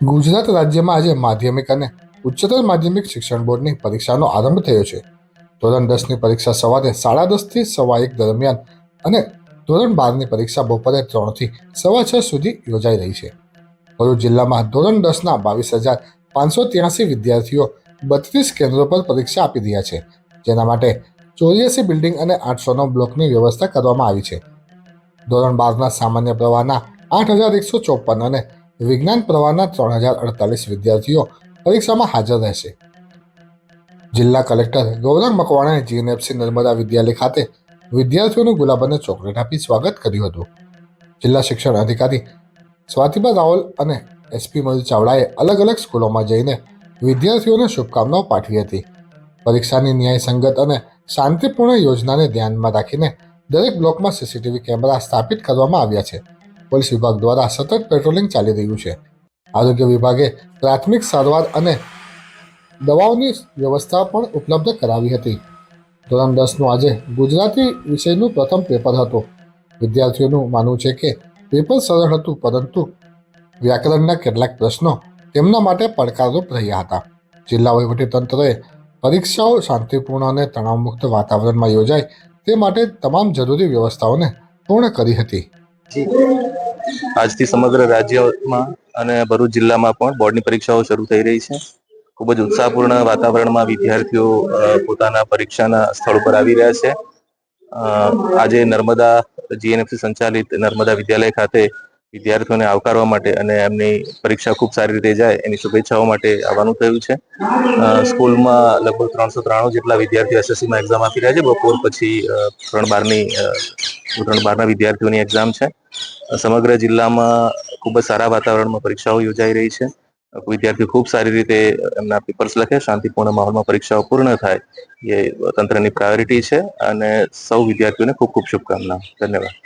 ગુજરાત રાજ્યમાં આજે માધ્યમિક અને ઉચ્ચતર માધ્યમિક શિક્ષણ બોર્ડની પરીક્ષાનો આરંભ થયો છે. ધોરણ દસની પરીક્ષા સવારે સાડા દસથી સવા એક દરમિયાન અને ધોરણ બારની પરીક્ષા બપોરે ત્રણથી સવા છ સુધી યોજાઈ રહી છે. ભરૂચ જિલ્લામાં ધોરણ દસના બાવીસ હજાર પાંચસો ત્યાસી વિદ્યાર્થીઓ બત્રીસ કેન્દ્રો પર પરીક્ષા આપી રહ્યા છે. જેના માટે ચોર્યાસી બિલ્ડિંગ અને આઠસો નવ બ્લોકની વ્યવસ્થા કરવામાં આવી છે. ધોરણ બારના સામાન્ય પ્રવાહના આઠ હજાર એકસો ચોપન અને વિજ્ઞાન પ્રવાહના ત્રણ હજાર અડતાલીસ વિદ્યાર્થીઓ પરીક્ષામાં હાજર રહેશે. જિલ્લા કલેક્ટર ગૌરવ મકવાણાએ જીએનએફસી નર્મદા વિદ્યાલય ખાતે વિદ્યાર્થીઓનું ગુલાબ અને ચોકલેટ આપી સ્વાગત કર્યું હતું. જિલ્લા શિક્ષણ અધિકારી સ્વાતિબા રાવલ અને એસપી મયુર ચાવડાએ અલગ અલગ સ્કૂલોમાં જઈને વિદ્યાર્થીઓને શુભકામનાઓ પાઠવી હતી. પરીક્ષાની ન્યાયસંગત અને શાંતિપૂર્ણ યોજનાને ધ્યાનમાં રાખીને દરેક બ્લોકમાં સીસીટીવી કેમેરા સ્થાપિત કરવામાં આવ્યા છે. પોલીસ વિભાગ દ્વારા સતત પેટ્રોલિંગ ચાલી રહ્યું છે. આરોગ્ય વિભાગે પ્રાથમિક સારવાર અને દવાઓની વ્યવસ્થા પણ ઉપલબ્ધ કરાવી હતી. ધોરણ દસનું આજે ગુજરાતી વિષયનું પ્રથમ પેપર હતું. વિદ્યાર્થીઓનું માનવું છે કે પેપર સરળ હતું, પરંતુ વ્યાકરણના કેટલાક પ્રશ્નો તેમના માટે પડકારરૂપ રહ્યા હતા. જિલ્લા વહીવટીતંત્રએ પરીક્ષાઓ શાંતિપૂર્ણ અને તણાવમુક્ત વાતાવરણમાં યોજાય તે માટે તમામ જરૂરી વ્યવસ્થાઓને પૂર્ણ કરી હતી. આજથી સમગ્ર રાજ્યમાં અને ભરૂચ જિલ્લામાં પણ બોર્ડની પરીક્ષાઓ શરૂ થઈ રહી છે. ખૂબ જ ઉત્સાહપૂર્ણ વાતાવરણમાં વિદ્યાર્થીઓ પોતાના પરીક્ષાના સ્થળ પર આવી રહ્યા છે. આજે નર્મદા જીએનએફસી સંચાલિત નર્મદા વિદ્યાલય ખાતે વિદ્યાર્થીઓને આવકારવા માટે અને એમની પરીક્ષા ખૂબ સારી રીતે જાય એની શુભેચ્છાઓ માટે આવવાનું થયું છે. સ્કૂલમાં લગભગ ત્રણસો ત્રાણું જેટલા વિદ્યાર્થીઓ એસએસસીમાં એક્ઝામ આપી રહ્યા છે. બપોર પછી ત્રણ બારની અ, ધોરણ બારના વિદ્યાર્થીઓની એક્ઝામ છે. સમગ્ર જિલ્લામાં ખૂબ જ સારા વાતાવરણમાં પરીક્ષાઓ યોજાઈ રહી છે. વિદ્યાર્થીઓ ખૂબ સારી રીતે એમના પેપર્સ લખે, શાંતિપૂર્ણ માહોલમાં પરીક્ષાઓ પૂર્ણ થાય, એ તંત્રની પ્રાયોરિટી છે અને સૌ વિદ્યાર્થીઓને ખૂબ ખૂબ શુભકામના. ધન્યવાદ.